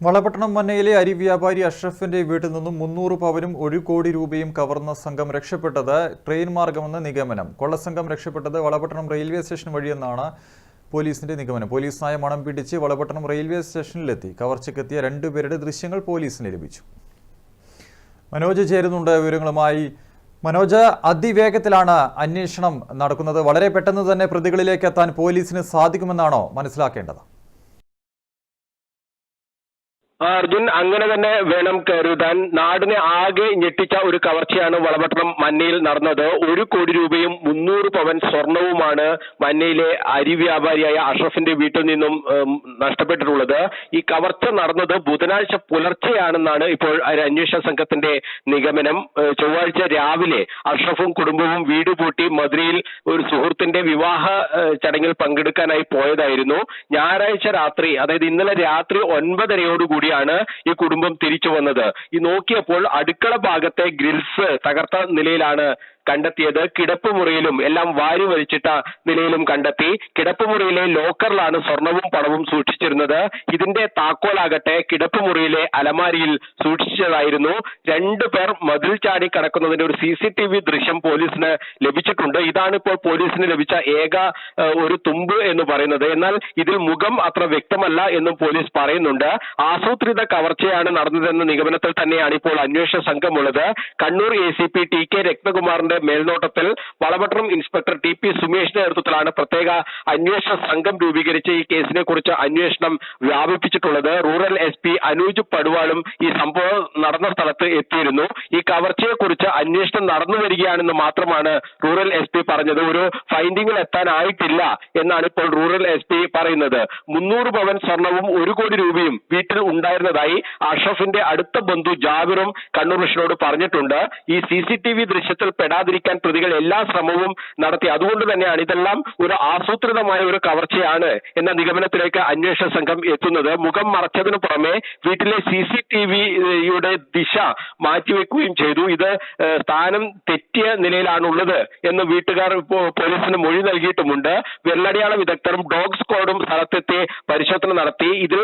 വളപട്ടണം മന്നയിലെ അരി വ്യാപാരി അഷ്റഫിന്റെ വീട്ടിൽ നിന്നും മുന്നൂറ് പവനും ഒരു കോടി രൂപയും കവർന്ന സംഘം രക്ഷപ്പെട്ടത് ട്രെയിൻ മാർഗമെന്ന് നിഗമനം. കൊള്ളസംഘം രക്ഷപ്പെട്ടത് വളപട്ടണം റെയിൽവേ സ്റ്റേഷൻ വഴിയെന്നാണ് പോലീസിന്റെ നിഗമനം. പോലീസ് നായ മണം പിടിച്ച് വളപട്ടണം റെയിൽവേ സ്റ്റേഷനിലെത്തി. കവർച്ചയ്ക്കെത്തിയ രണ്ടുപേരുടെ ദൃശ്യങ്ങൾ പോലീസിന് ലഭിച്ചു. മനോജ് ചേരുന്നുണ്ട് വിവരങ്ങളുമായി. മനോജ് അതിവേഗത്തിലാണ് അന്വേഷണം നടക്കുന്നത്. വളരെ പെട്ടെന്ന് തന്നെ പ്രതികളിലേക്ക് എത്താൻ പോലീസിന് സാധിക്കുമെന്നാണോ മനസ്സിലാക്കേണ്ടത്? അർജുൻ അങ്ങനെ തന്നെ വേണം കരുതാൻ. നാടിനെ ആകെ ഞെട്ടിച്ച ഒരു കവർച്ചയാണ് വളപട്ടണം മന്നയിൽ നടന്നത്. ഒരു കോടി രൂപയും മുന്നൂറ് പവൻ സ്വർണവുമാണ് മന്നയിലെ അരി വ്യാപാരിയായ അഷ്റഫിന്റെ വീട്ടിൽ നിന്നും നഷ്ടപ്പെട്ടിട്ടുള്ളത്. ഈ കവർച്ച നടന്നത് ബുധനാഴ്ച പുലർച്ചെയാണെന്നാണ് ഇപ്പോൾ അന്വേഷണ സംഘത്തിന്റെ നിഗമനം. ചൊവ്വാഴ്ച രാവിലെ അഷ്റഫും കുടുംബവും വീട് പൂട്ടി മധുരയിൽ ഒരു സുഹൃത്തിന്റെ വിവാഹ ചടങ്ങിൽ പങ്കെടുക്കാനായി പോയതായിരുന്നു. ഞായറാഴ്ച രാത്രി അതായത് ഇന്നലെ രാത്രി ഒൻപതരയോടുകൂടിയാണ് ഈ കുടുംബം തിരിച്ചു വന്നത്. ഈ നോക്കിയപ്പോൾ അടുക്കള ഭാഗത്തെ ഗ്രിൽസ് തകർത്ത നിലയിലാണ് കണ്ടെത്തിയത് കിടപ്പുമുറിയിലും എല്ലാം വാരി വലിച്ചിട്ട നിലയിലും കണ്ടെത്തി. കിടപ്പുമുറിയിലെ ലോക്കറിലാണ് സ്വർണവും പണവും സൂക്ഷിച്ചിരുന്നത്. ഇതിന്റെ താക്കോലാകട്ടെ കിടപ്പുമുറിയിലെ അലമാരിയിൽ സൂക്ഷിച്ചതായിരുന്നു. രണ്ടു പേർ മതിൽ ചാടി കടക്കുന്നതിന്റെ ഒരു സി സി ടി വി ദൃശ്യം പോലീസിന് ലഭിച്ചിട്ടുണ്ട്. ഇതാണ് ഇപ്പോൾ പോലീസിന് ലഭിച്ച ഏക ഒരു തുമ്പ് എന്ന് പറയുന്നത്. എന്നാൽ ഇതിൽ മുഖം അത്ര വ്യക്തമല്ല എന്നും പോലീസ് പറയുന്നുണ്ട്. ആസൂത്രിത കവർച്ചയാണ് നടന്നതെന്ന നിഗമനത്തിൽ തന്നെയാണ് ഇപ്പോൾ അന്വേഷണ സംഘമുള്ളത്. Kannur A C P T K രത്നകുമാറിന്റെ മേൽനോട്ടത്തിൽ വളപട്ടണം ഇൻസ്പെക്ടർ ടി പി സുമേഷിന്റെ നേതൃത്വത്തിലാണ് പ്രത്യേക അന്വേഷണ സംഘം രൂപീകരിച്ച് ഈ കേസിനെ കുറിച്ച് അന്വേഷണം വ്യാപിപ്പിച്ചിട്ടുള്ളത്. റൂറൽ എസ് പി അനൂജ് പടുവാളും ഈ സംഭവം നടന്ന സ്ഥലത്ത് എത്തിയിരുന്നു. ഈ കവർച്ചയെക്കുറിച്ച് അന്വേഷണം നടന്നു വരികയാണെന്ന് മാത്രമാണ് റൂറൽ എസ് പി പറഞ്ഞത്. ഒരു ഫൈൻഡിങ്ങിൽ എത്താനായിട്ടില്ല എന്നാണ് ഇപ്പോൾ റൂറൽ എസ് പി പറയുന്നത്. മുന്നൂറ് പവൻ സ്വർണവും ഒരു കോടി രൂപയും വീട്ടിൽ ഉണ്ടായിരുന്നതായി അഷ്റഫിന്റെ അടുത്ത ബന്ധു ജാബിറും കണ്ണൂർ മിഷനോട് പറഞ്ഞിട്ടുണ്ട്. ഈ സി സി ടി വി ദൃശ്യത്തിൽ പെടാതിരിക്കാൻ പ്രതികൾ എല്ലാ ശ്രമവും നടത്തി. അതുകൊണ്ട് തന്നെയാണ് ഇതെല്ലാം ഒരു ആസൂത്രിതമായ ഒരു കവർച്ചയാണ് എന്ന നിഗമനത്തിലേക്ക് അന്വേഷണ സംഘം എത്തുന്നത്. മുഖം മറച്ചതിനു പുറമെ വീട്ടിലെ സി സി ടി വിയുടെ ദിശ മാറ്റിവെക്കുകയും ചെയ്തു. ഇത് സ്ഥാനം തെറ്റിയ നിലയിലാണുള്ളത് എന്ന് വീട്ടുകാർ പോലീസിന് മൊഴി നൽകിയിട്ടുമുണ്ട്. വെള്ളടിയാള വിദഗ്ധരും ഡോഗ് സ്ക്വാഡും സ്ഥലത്തെത്തി പരിശോധന നടത്തി. ഇതിൽ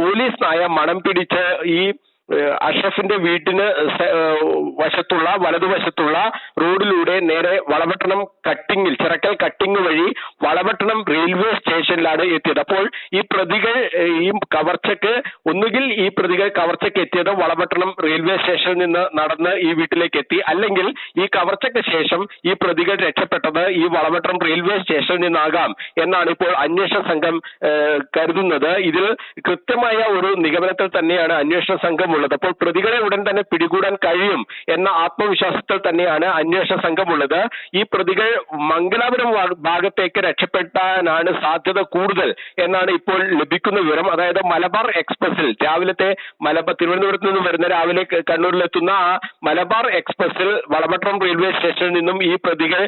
പോലീസ് നായ മണം പിടിച്ച് ഈ അഷ്റഫിന്റെ വീട്ടിന് വശത്തുള്ള വലതുവശത്തുള്ള റോഡിലൂടെ നേരെ വളപട്ടണം കട്ടിങ്ങിൽ ചിറക്കൽ കട്ടിങ് വഴി വളപട്ടണം റെയിൽവേ സ്റ്റേഷനിലാണ് എത്തിയത്. അപ്പോൾ ഈ പ്രതികൾ ഈ കവർച്ചക്ക് ഒന്നുകിൽ ഈ പ്രതികൾ കവർച്ചക്ക് എത്തിയത് വളപട്ടണം റെയിൽവേ സ്റ്റേഷനിൽ നിന്ന് നടന്ന് ഈ വീട്ടിലേക്ക് എത്തി. അല്ലെങ്കിൽ ഈ കവർച്ചയ്ക്ക് ശേഷം ഈ പ്രതികൾ രക്ഷപ്പെട്ടത് ഈ വളപട്ടണം റെയിൽവേ സ്റ്റേഷനിൽ നിന്നാകാം എന്നാണ് ഇപ്പോൾ അന്വേഷണ സംഘം കരുതുന്നത്. ഇതിൽ കൃത്യമായ ഒരു നിഗമനത്തിൽ തന്നെയാണ് അന്വേഷണ സംഘം ഉള്ളത്. അപ്പോൾ പ്രതികളെ ഉടൻ തന്നെ പിടികൂടാൻ കഴിയും എന്ന ആത്മവിശ്വാസത്തിൽ തന്നെയാണ് അന്വേഷണ സംഘമുള്ളത് ഈ പ്രതികൾ മംഗലാപുരം ഭാഗത്തേക്ക് രക്ഷപ്പെട്ടാനാണ് സാധ്യത കൂടുതൽ എന്നാണ് ഇപ്പോൾ ലഭിക്കുന്ന വിവരം. അതായത് മലബാർ എക്സ്പ്രസിൽ രാവിലത്തെ മലബാർ തിരുവനന്തപുരത്ത് നിന്നും വരുന്ന രാവിലെ കണ്ണൂരിൽ എത്തുന്ന ആ മലബാർ എക്സ്പ്രസിൽ വളമട്ടം റെയിൽവേ സ്റ്റേഷനിൽ നിന്നും ഈ പ്രതികൾ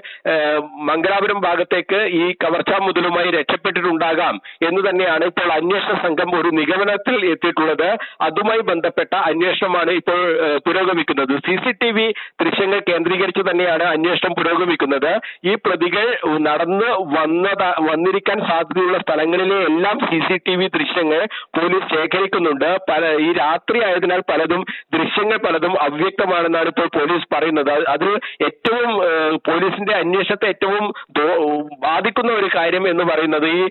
മംഗലാപുരം ഭാഗത്തേക്ക് ഈ കവർച്ചാ മുതലുമായി രക്ഷപ്പെട്ടിട്ടുണ്ടാകാം എന്ന് തന്നെയാണ് ഇപ്പോൾ അന്വേഷണ സംഘം ഒരു നിഗമനത്തിൽ എത്തിയിട്ടുള്ളത്. അതുമായി ബന്ധപ്പെട്ട അന്വേഷണമാണ് ഇപ്പോൾ പുരോഗമിക്കുന്നത്. സി സി ടി വി ദൃശ്യങ്ങൾ കേന്ദ്രീകരിച്ച് തന്നെയാണ് അന്വേഷണം പുരോഗമിക്കുന്നത്. ഈ പ്രതികൾ നടന്ന് വന്നത വന്നിരിക്കാൻ സാധ്യതയുള്ള സ്ഥലങ്ങളിലെ എല്ലാം സി സി ടി വി ദൃശ്യങ്ങൾ പോലീസ് ശേഖരിക്കുന്നുണ്ട്. പല ഈ രാത്രി ആയതിനാൽ പലതും ദൃശ്യങ്ങൾ പലതും അവ്യക്തമാണെന്നാണ് ഇപ്പോൾ പോലീസ് പറയുന്നത്. അത് ഏറ്റവും പോലീസിന്റെ അന്വേഷണത്തെ ഏറ്റവും ബാധിക്കുന്ന ഒരു കാര്യം എന്ന് പറയുന്നത് ഈ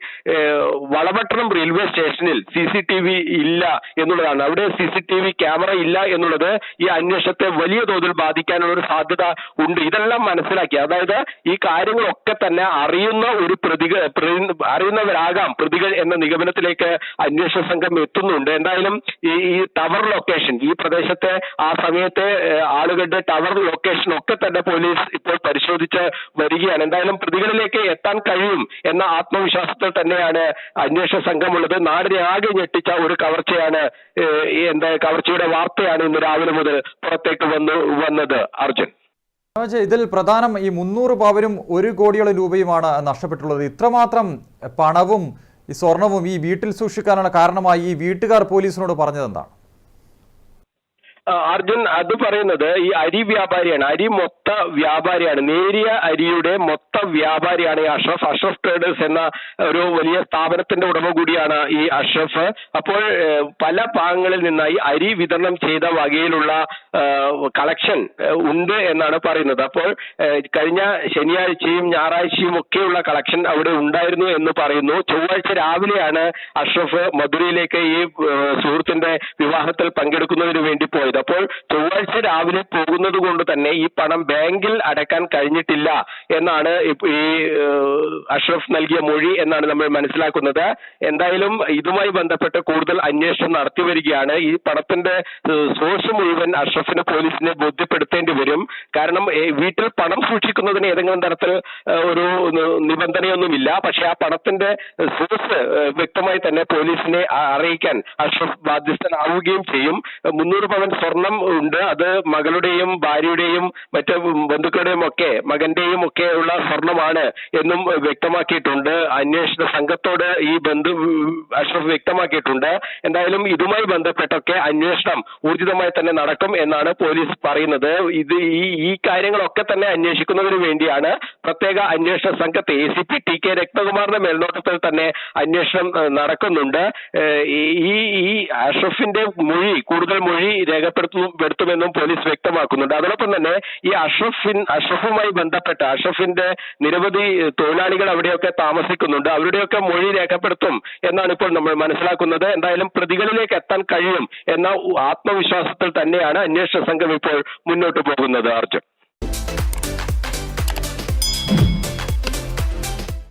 വളപട്ടണം റെയിൽവേ സ്റ്റേഷനിൽ സി സി ടി വി ഇല്ല എന്നുള്ളതാണ്. അവിടെ C C T V camera ഇല്ല എന്നുള്ളത് ഈ അന്വേഷണത്തെ വലിയ തോതിൽ ബാധിക്കാനുള്ള ഒരു സാധ്യത ഉണ്ട്. ഇതെല്ലാം മനസ്സിലാക്കി. അതായത് ഈ കാര്യങ്ങളൊക്കെ തന്നെ അറിയുന്ന ഒരു പ്രതിക അറിയുന്നവരാകാം പ്രതികൾ എന്ന നിഗമനത്തിലേക്ക് അന്വേഷണ സംഘം എത്തുന്നുണ്ട്. എന്തായാലും ഈ ഈ ടവർ ലൊക്കേഷൻ ഈ പ്രദേശത്തെ ആ സമയത്തെ ആളുകളുടെ ടവർ ലൊക്കേഷൻ ഒക്കെ തന്നെ പോലീസ് ഇപ്പോൾ പരിശോധിച്ച് വരികയാണ്. എന്തായാലും പ്രതികളിലേക്ക് എത്താൻ കഴിയും എന്ന ആത്മവിശ്വാസത്തിൽ തന്നെയാണ് അന്വേഷണ സംഘമുള്ളത്. നാടിനെ ആകെ ഞെട്ടിച്ച ഒരു കവർച്ചയാണ് എന്താ ഈ എന്താ കവർച്ചയുടെ വാർത്തയാണ് ഇന്ന് രാവിലെ മുതൽ പുറത്തേക്ക് വന്നു വന്നത് അർജുൻ. ഇതിൽ പ്രധാനം ഈ മുന്നൂറ് പവരും ഒരു കോടിയോളം രൂപയുമാണ് നഷ്ടപ്പെട്ടുള്ളത്. ഇത്രമാത്രം പണവും ഈ സ്വർണവും ഈ വീട്ടിൽ സൂക്ഷിക്കാനുള്ള കാരണമായി ഈ വീട്ടുകാർ പോലീസിനോട് പറഞ്ഞത് എന്താണ് ആ, അർജുൻ അത് പറയുന്നത് ഈ അരി വ്യാപാരിയാണ്. അരി മൊത്ത വ്യാപാരിയാണ്. നേരിയ അരിയുടെ മൊത്ത വ്യാപാരിയാണ് ഈ അഷ്റഫ്. അഷ്റഫ് ട്രേഡേഴ്സ് എന്ന ഒരു വലിയ സ്ഥാപനത്തിന്റെ ഉടമ കൂടിയാണ് ഈ അഷ്റഫ്. അപ്പോൾ പല ഭാഗങ്ങളിൽ നിന്നായി അരി വിതരണം ചെയ്ത വകയിലുള്ള കളക്ഷൻ ഉണ്ട് എന്നാണ് പറയുന്നത്. അപ്പോൾ കഴിഞ്ഞ ശനിയാഴ്ചയും ഞായറാഴ്ചയും ഒക്കെയുള്ള കളക്ഷൻ അവിടെ ഉണ്ടായിരുന്നു എന്ന് പറയുന്നു. ചൊവ്വാഴ്ച രാവിലെയാണ് അഷ്റഫ് മധുരയിലേക്ക് ഈ സുഹൃത്തിന്റെ വിവാഹത്തിൽ പങ്കെടുക്കുന്നതിന് വേണ്ടി പോയത്. അപ്പോൾ ചൊവ്വാഴ്ച രാവിലെ പോകുന്നത് കൊണ്ട് തന്നെ ഈ പണം ബാങ്കിൽ അടക്കാൻ കഴിഞ്ഞിട്ടില്ല എന്നാണ് ഈ അഷ്റഫ് നൽകിയ മൊഴി എന്നാണ് നമ്മൾ മനസ്സിലാക്കുന്നത്. എന്തായാലും ഇതുമായി ബന്ധപ്പെട്ട് കൂടുതൽ അന്വേഷണം നടത്തി വരികയാണ്. ഈ പണത്തിന്റെ സോഴ്സ് മുഴുവൻ അഷ്റഫിന് പോലീസിനെ ബോധ്യപ്പെടുത്തേണ്ടി വരും. കാരണം വീട്ടിൽ പണം സൂക്ഷിക്കുന്നതിന് ഏതെങ്കിലും തരത്തിൽ ഒരു നിബന്ധനയൊന്നുമില്ല. പക്ഷെ ആ പണത്തിന്റെ സോഴ്സ് വ്യക്തമായി തന്നെ പോലീസിനെ അറിയിക്കാൻ അഷ്റഫ് ബാധ്യസ്ഥനാവുകയും ചെയ്യും. മുന്നൂറ് പവൻ സ്വർണം ഉണ്ട്. അത് മകളുടെയും ഭാര്യയുടെയും മറ്റ് ബന്ധുക്കളുടെയും ഒക്കെ മകന്റെയും ഒക്കെ ഉള്ള സ്വർണമാണ് എന്നും വ്യക്തമാക്കിയിട്ടുണ്ട്. അന്വേഷണ സംഘത്തോട് ഈ ബന്ധു അഷ്റഫ് വ്യക്തമാക്കിയിട്ടുണ്ട്. എന്തായാലും ഇതുമായി ബന്ധപ്പെട്ടൊക്കെ അന്വേഷണം ഊർജിതമായി തന്നെ നടക്കും എന്നാണ് പോലീസ് പറയുന്നത്. ഇത് ഈ ഈ കാര്യങ്ങളൊക്കെ തന്നെ അന്വേഷിക്കുന്നതിന് വേണ്ടിയാണ് പ്രത്യേക അന്വേഷണ സംഘത്തെ A C P T K രക്തകുമാറിന്റെ മേൽനോട്ടത്തിൽ തന്നെ അന്വേഷണം നടക്കുന്നുണ്ട്. ഈ ഈ അഷ്റഫിന്റെ മൊഴി കൂടുതൽ മൊഴി രേഖപ്പെടുത്തുമെന്നും പോലീസ് വ്യക്തമാക്കുന്നുണ്ട്. അതോടൊപ്പം തന്നെ ഈ അഷ്റഫിൻ അഷ്റഫുമായി ബന്ധപ്പെട്ട അഷ്റഫിന്റെ നിരവധി തൊഴിലാളികൾ അവിടെയൊക്കെ താമസിക്കുന്നുണ്ട്. അവരുടെയൊക്കെ മൊഴി രേഖപ്പെടുത്തും എന്നാണ് ഇപ്പോൾ നമ്മൾ മനസ്സിലാക്കുന്നത്. എന്തായാലും പ്രതികളിലേക്ക് എത്താൻ കഴിയും എന്ന ആത്മവിശ്വാസത്തിൽ തന്നെയാണ് അന്വേഷണ സംഘം ഇപ്പോൾ മുന്നോട്ട് പോകുന്നത് അർജുൻ.